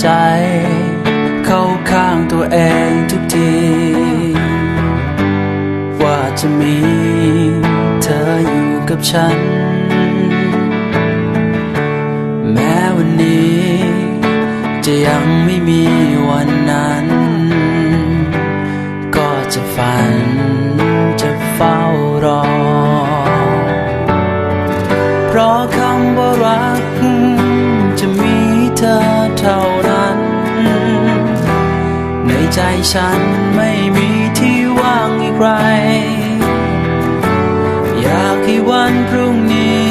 ใจ เข้าข้างตัวเองทุกที ว่าจะมีเธออยู่กับฉัน แม้วันนี้ จะยังไม่มีวันนั้น ก็จะฝัน ฉันไม่มีที่ว่างอีกใคร อยากให้วันพรุ่งนี้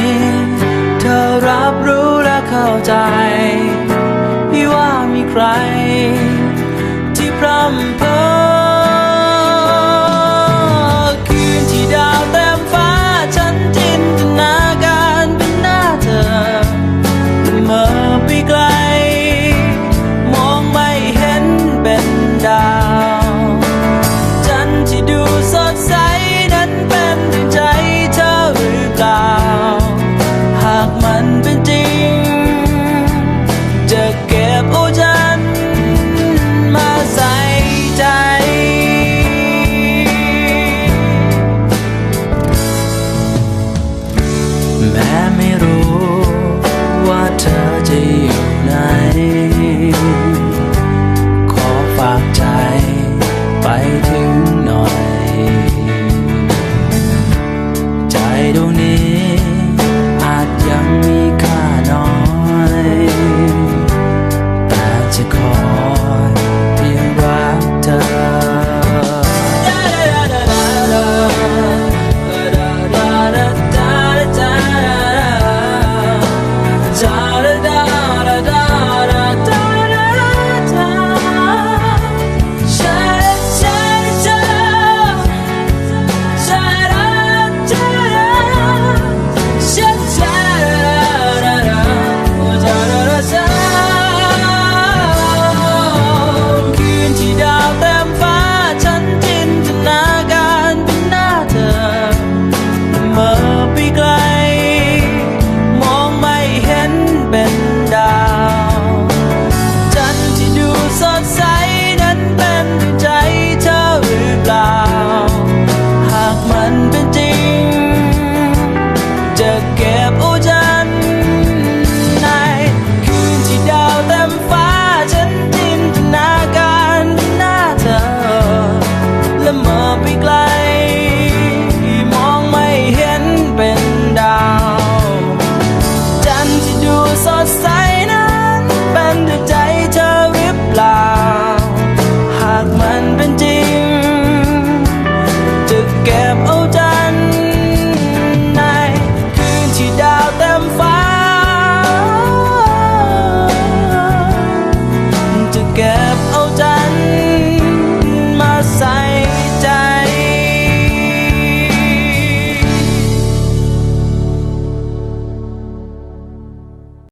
เธอรับรู้และเข้าใจว่ามีใคร mamirou